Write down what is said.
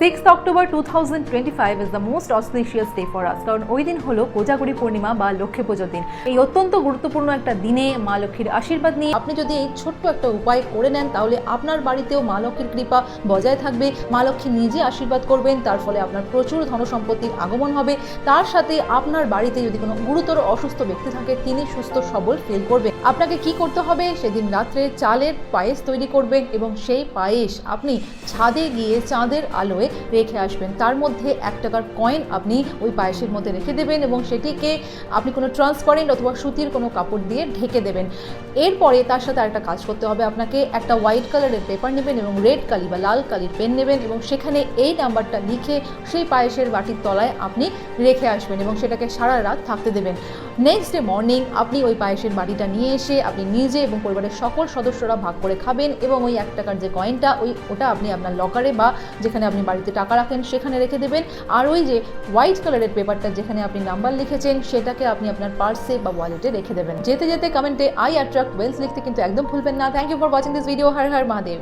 Six October two thousand twenty five is the most auspicious day for us কারণ ওই দিন হলো কোজাগরি পূর্ণিমা বা লক্ষ্মী পুজোর দিন। এই অত্যন্ত গুরুত্বপূর্ণ একটা দিনে মা লক্ষ্মীর আশীর্বাদ নিয়ে আপনি যদি এই ছোট্ট একটা উপায় করে নেন, তাহলে আপনার বাড়িতেও মা লক্ষ্মীর কৃপা বজায় থাকবে। মা লক্ষ্মী নিজে আশীর্বাদ করবেন, তার ফলে আপনার প্রচুর ধনসম্পত্তির আগমন হবে। তার সাথে আপনার বাড়িতে যদি কোনো গুরুতর অসুস্থ ব্যক্তি থাকে, তিনি সুস্থ, সবল ফিল করবেন। আপনাকে কি করতে হবে? সেদিন রাত্রে চালের পায়েস তৈরি করবেন এবং সেই পায়েস আপনি ছাদে গিয়ে চাঁদের আলোয় রেখে আসবেন। তার মধ্যে এক টাকার কয়েন আপনি ওই পায়েসের মধ্যে রেখে দেবেন এবং সেটিকে আপনি কোনো ট্রান্সপারেন্ট অথবা সুতির কোনো কাপড় দিয়ে ঢেকে দেবেন। এরপরে তার সাথে আরেকটা কাজ করতে হবে। আপনাকে একটা হোয়াইট কালারের পেপার নেবেন এবং রেড কালি বা লাল কালির পেন নেবেন এবং সেখানে এই নাম্বারটা লিখে সেই পায়েসের বাটির তলায় আপনি রেখে আসবেন এবং সেটাকে সারা রাত থাকতে দেবেন। নেক্সট ডে মর্নিং আপনি ওই পায়েসের বাটিটা নিয়ে এসে আপনি নিজে এবং পরিবারের সকল সদস্যরা ভাগ করে খাবেন এবং ওই এক টাকার যে কয়েনটা ওই, ওটা আপনি আপনার লকারে বা যেখানে আপনি বাড়িতে টাকা রাখেন, সেখানে রেখে দেবেন। আর ওই যে হোয়াইট কালারের পেপারটা যেখানে আপনি নাম্বার লিখেছেন, সেটাকে আপনি আপনার পার্সে বা ওয়ালেটে রেখে দেবেন। যেতে যেতে কমেন্টে আই অ্যাট্রাক্ট ওয়েলস লিখতে কিন্তু একদম ভুলবেন না। Thank you for watching this video Har Har, Mahadev.